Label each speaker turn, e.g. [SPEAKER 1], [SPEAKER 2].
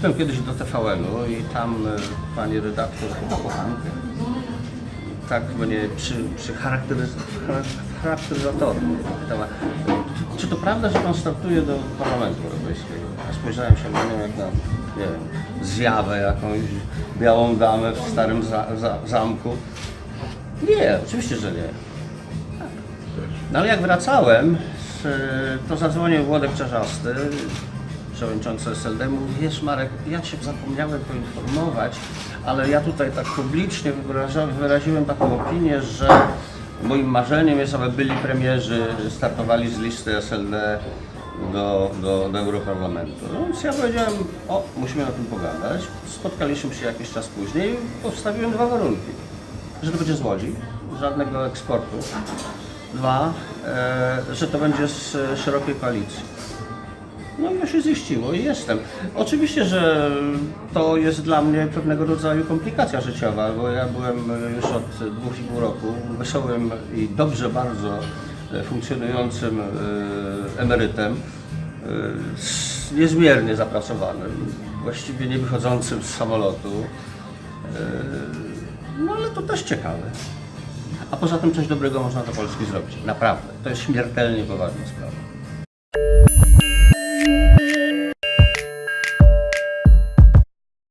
[SPEAKER 1] Trafiłem kiedyś do TVN-u i tam e, pani redaktor, chyba kochankę, tak mnie przy, przy charakteryz- chara- charakteryzatorze pytała, czy to prawda, że pan startuje do Parlamentu Europejskiego? Ja spojrzałem się na nią jak na, nie wiem, zjawę jakąś, białą damę w starym za, za, zamku. Nie, oczywiście, że nie. No ale jak wracałem, z- to zadzwonił Włodek Czarzasty, przewodniczący SLD, mówi, wiesz Marek, ja Cię zapomniałem poinformować, ale ja tutaj tak publicznie wyraziłem taką opinię, że moim marzeniem jest, aby byli premierzy startowali z listy SLD do, do, do Europarlamentu. No więc ja powiedziałem, o, musimy o tym pogadać. Spotkaliśmy się jakiś czas później i postawiłem dwa warunki. Że to będzie z Łodzi, żadnego eksportu. Dwa, e, że to będzie z e, szerokiej koalicji. No i to się ziściło i jestem. Oczywiście, że to jest dla mnie pewnego rodzaju komplikacja życiowa, bo ja byłem już od dwóch i pół roku wesołym i dobrze bardzo e, funkcjonującym e, emerytem, e, niezmiernie zapracowanym, właściwie nie wychodzącym z samolotu. No ale to też ciekawe. A poza tym coś dobrego można dla Polski zrobić. Naprawdę. To jest śmiertelnie poważna sprawa.